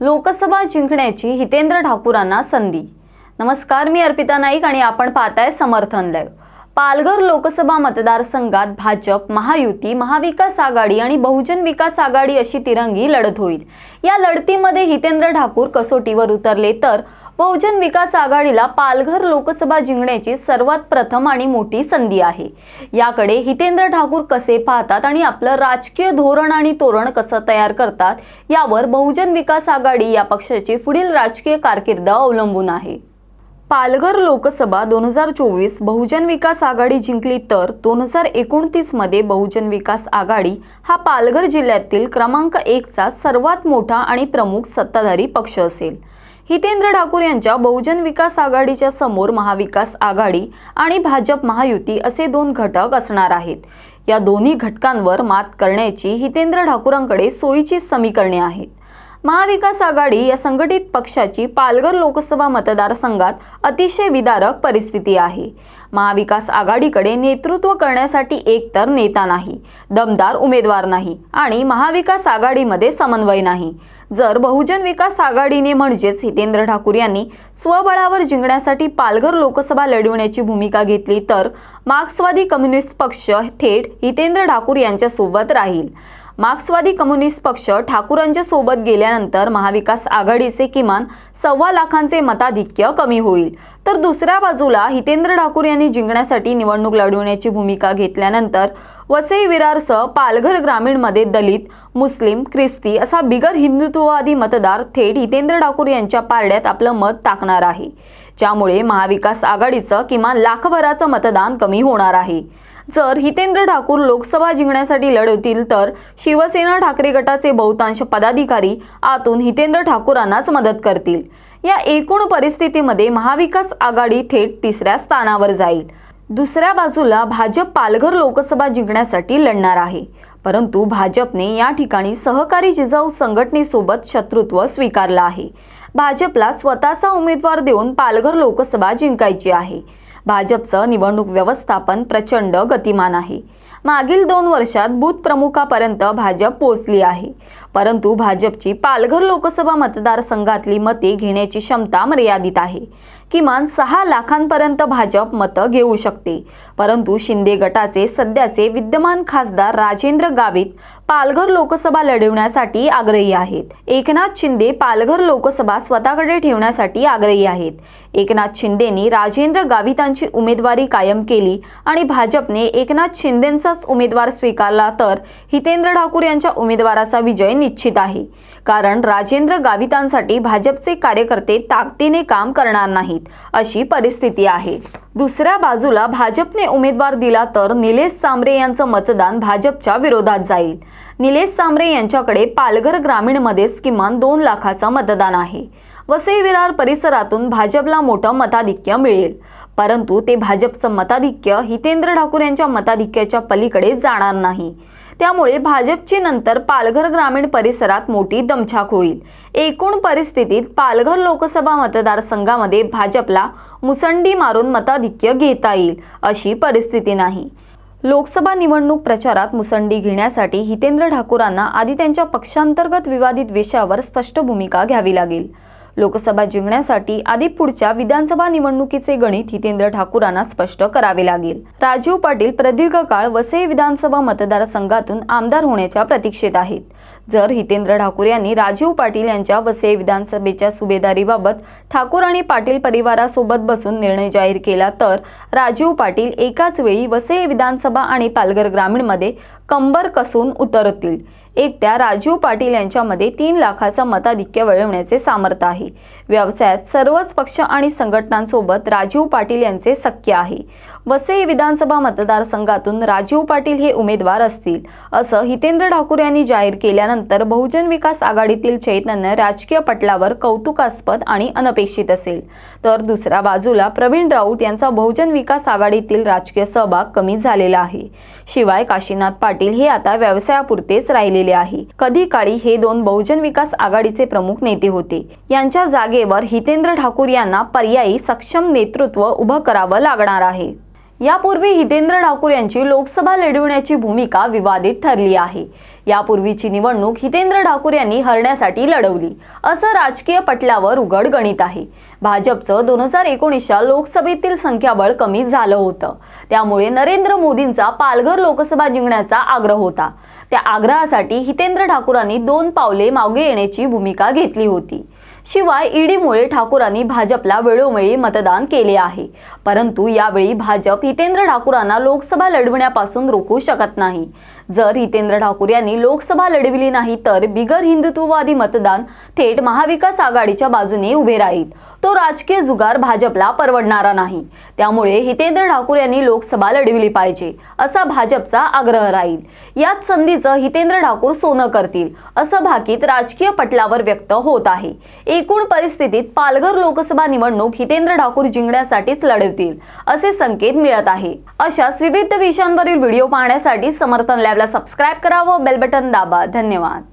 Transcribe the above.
लोकसभा जिंकण्याची हितेंद्र ठाकूरांना संधी. नमस्कार मी अर्पिता नाईक आणि आपण पाहताय समर्थन लाईव्ह. पालघर लोकसभा मतदारसंघात भाजप महायुती महाविकास आघाडी आणि बहुजन विकास आघाडी अशी तिरंगी लढत होईल. या लढतीमध्ये हितेंद्र ठाकूर कसोटीवर उतरले तर बहुजन विकास आघाडीला पालघर लोकसभा जिंकण्याची सर्वात प्रथम आणि मोठी संधी आहे. याकडे हितेंद्र ठाकूर कसे पाहतात आणि आपलं राजकीय धोरण आणि तोरण कसं तयार करतात यावर बहुजन विकास आघाडी या पक्षाची पुढील राजकीय कारकीर्द अवलंबून आहे. पालघर लोकसभा दोन हजार चोवीस बहुजन विकास आघाडी जिंकली तर दोन हजार एकोणतीसमध्ये बहुजन विकास आघाडी हा पालघर जिल्ह्यातील क्रमांक एकचा सर्वात मोठा आणि प्रमुख सत्ताधारी पक्ष असेल. हितेंद्र ठाकूर यांच्या बहुजन विकास आघाडीच्या समोर महाविकास आघाडी आणि भाजप महायुती असे दोन घटक असणार आहेत. या दोन्ही घटकांवर मात करण्याची हितेंद्र ठाकूरांकडे सोयीची समीकरणे आहेत. महाविकास आघाडी या संघटित पक्षाची पालघर लोकसभा मतदारसंघात अतिशय विदारक परिस्थिती आहे. महाविकास आघाडीकडे नेतृत्व करण्यासाठी एकतर नेता नाही दमदार उमेदवार नाही आणि महाविकास आघाडीमध्ये समन्वय नाही. जर बहुजन विकास आघाडीने म्हणजेच हितेंद्र ठाकूर यांनी स्वबळावर जिंकण्यासाठी पालघर लोकसभा लढविण्याची भूमिका घेतली तर मार्क्सवादी कम्युनिस्ट पक्ष थेट हितेंद्र ठाकूर यांच्यासोबत राहील. मार्क्सवादी कम्युनिस्ट पक्ष ठाकूरांच्या सोबत गेल्यानंतर महाविकास आघाडीचे किमान सव्वा लाखांचे मताधिक्य कमी होईल. तर दुसऱ्या बाजूला हितेंद्र ठाकूर यांनी जिंकण्यासाठी निवडणूक लढवण्याची भूमिका घेतल्यानंतर वसई विरारसह पालघर ग्रामीणमध्ये दलित मुस्लिम ख्रिस्ती असा बिगर हिंदुत्ववादी मतदार थेट हितेंद्र ठाकूर यांच्या पारड्यात आपलं मत टाकणार आहे. ज्यामुळे महाविकास आघाडीचं किमान लाखभराचं मतदान कमी होणार आहे. जर हितेंद्र ठाकूर लोकसभा जिंकण्यासाठी लढवतील तर शिवसेना ठाकरे गटाचे बहुतांश पदाधिकारी आतून हितेंद्र ठाकूरांनाच मदत करतील. या एकूण परिस्थितीमध्ये महाविकास आघाडी थेट तिसऱ्या स्थानावर जाईल. दुसऱ्या बाजूला भाजप पालघर लोकसभा जिंकण्यासाठी लढणार आहे. परंतु भाजपने या ठिकाणी सहकारी जिजाऊ संघटनेसोबत शत्रुत्व स्वीकारलं आहे. भाजपला स्वतःचा उमेदवार देऊन पालघर लोकसभा जिंकायची आहे. भाजपचं निवडणूक व्यवस्थापन प्रचंड गतिमान आहे. मागील दोन वर्षात बूथ प्रमुखापर्यंत भाजप पोहोचली आहे. परंतु भाजपची पालघर लोकसभा मतदारसंघातली मते घेण्याची क्षमता मर्यादित आहे. किमान सहा लाखांपर्यंत भाजप मतं घेऊ शकते. परंतु शिंदे गटाचे सध्याचे विद्यमान खासदार राजेंद्र गावित पालघर लोकसभा लढवण्यासाठी आग्रही आहेत. एकनाथ शिंदे पालघर लोकसभा स्वतःकडे ठेवण्यासाठी आग्रही आहेत. एकनाथ शिंदेनी राजेंद्र गावितांची उमेदवारी कायम केली आणि भाजपने एकनाथ शिंदेंचाच उमेदवार स्वीकारला तर हितेंद्र ठाकूर यांच्या उमेदवाराचा विजय निश्चित आहे. कारण राजेंद्र गावितांसाठी भाजपचे कार्यकर्ते ताकदीने काम करणार नाहीत अशी परिस्थिती आहे. दुसऱ्या बाजूला भाजपने उमेदवार दिला तर निलेश सांबरे यांचं मतदान भाजपच्या विरोधात जाईल. निलेश सांबरे यांच्याकडे पालघर ग्रामीणमध्येच किमान दोन लाखाचं मतदान आहे. वसई विरार परिसरातून भाजपला मोठं मताधिक्य मिळेल. परंतु ते भाजपचं मताधिक्य हितेंद्र ठाकूर यांच्या मताधिक्याच्या पलीकडे जाणार नाही. त्यामुळे भाजपची नंतर पालघर ग्रामीण परिसरात मोठी दमछाक होईल. एकूण परिस्थितीत पालघर लोकसभा मतदारसंघामध्ये भाजपला मुसंडी मारून मताधिक्य घेता येईल अशी परिस्थिती नाही. लोकसभा निवडणूक प्रचारात मुसंडी घेण्यासाठी हितेंद्र ठाकूरांना आधी त्यांच्या पक्षांतर्गत विवादित विषयावर स्पष्ट भूमिका घ्यावी लागेल. लोकसभा जिंकण्यासाठी आधी पुढच्या विधानसभा निवडणुकीचे गणित हितेंद्र ठाकूरांना स्पष्ट करावे लागेल. राजीव पाटील प्रदीर्घ काळ वसई विधानसभा मतदारसंघातून आमदार होण्याच्या प्रतीक्षेत आहेत. जर हितेंद्र ठाकूर यांनी राजीव पाटील यांच्या वसई विधानसभेच्या सुभेदारीबाबत ठाकूर आणि पाटील परिवारासोबत बसून निर्णय जाहीर केला तर राजीव पाटील एकाच वेळी वसई विधानसभा आणि पालघर ग्रामीणमध्ये कंबर कसून उतरतील. एकट्या राजीव पाटील यांच्यामध्ये तीन लाखाचा मताधिक्य वळवण्याचे सामर्थ्य आहे. व्यवसायात सर्वच पक्ष आणि संघटनांसोबत राजीव पाटील यांचे सख्य आहे. वसई विधानसभा मतदारसंघातून राजीव पाटील हे उमेदवार असतील असं हितेंद्र ठाकूर यांनी जाहीर केल्यानंतर बहुजन विकास आघाडीतील चैतन्य राजकीय पटलावर कौतुकास्पद आणि अनपेक्षित असेल. तर दुसऱ्या बाजूला प्रवीण राऊत यांचा बहुजन विकास आघाडीतील राजकीय सहभाग कमी झालेला आहे. शिवाय काशीनाथ पाटील हे आता व्यवसायापुरतेच राहिलेले आहे. कधी काळी हे दोन बहुजन विकास आघाडीचे प्रमुख नेते होते. यांच्या जागेवर हितेंद्र ठाकूर यांना पर्यायी सक्षम नेतृत्व उभं करावं लागणार आहे. यापूर्वी हितेंद्र ठाकूर यांची लोकसभा लढविण्याची भूमिका विवादित ठरली आहे. यापूर्वीची निवडणूक हितेंद्र ठाकूर यांनी हरण्यासाठी लढवली असं राजकीय पटलावर उघड गणित आहे. भाजपचं दोन हजार एकोणीसच्या लोकसभेतील संख्याबळ कमी झालं होतं. त्यामुळे नरेंद्र मोदींचा पालघर लोकसभा जिंकण्याचा आग्रह होता. त्या आग्रहासाठी हितेंद्र ठाकूरांनी दोन पावले मागे येण्याची भूमिका घेतली होती. शिवाय ईडीमुळे ठाकूरांनी भाजपला वेळोवेळी मतदान केले आहे. परंतु यावेळी भाजप हितेंद्र ठाकूरांना लोकसभा लढवण्यापासून रोखू शकत नाही. जर हितेंद्र ठाकूर यांनी लोकसभा लढविली नाही तर बिगर हिंदुत्ववादी मतदान थेट महाविकास आघाडीच्या बाजूने उभे राहील. तो राजकीय जुगार भाजपला परवडणारा नाही. त्यामुळे हितेंद्र ठाकूर यांनी लोकसभा लढविली पाहिजे असा भाजपचा आग्रह राहील. याच संधीचं हितेंद्र ठाकूर सोनं करतील असं भाकीत राजकीय पटलावर व्यक्त होत आहे. एकूण परिस्थितीत पालघर लोकसभा निवडणूक हितेंद्र ठाकूर जिंकण्यासाठीच लढवतील असे संकेत मिळत आहे. अशाच विविध विषयांवरील व्हिडिओ पाहण्यासाठी समर्थन लॅबला सबस्क्राईब करा व बेल बटन दाबा. धन्यवाद.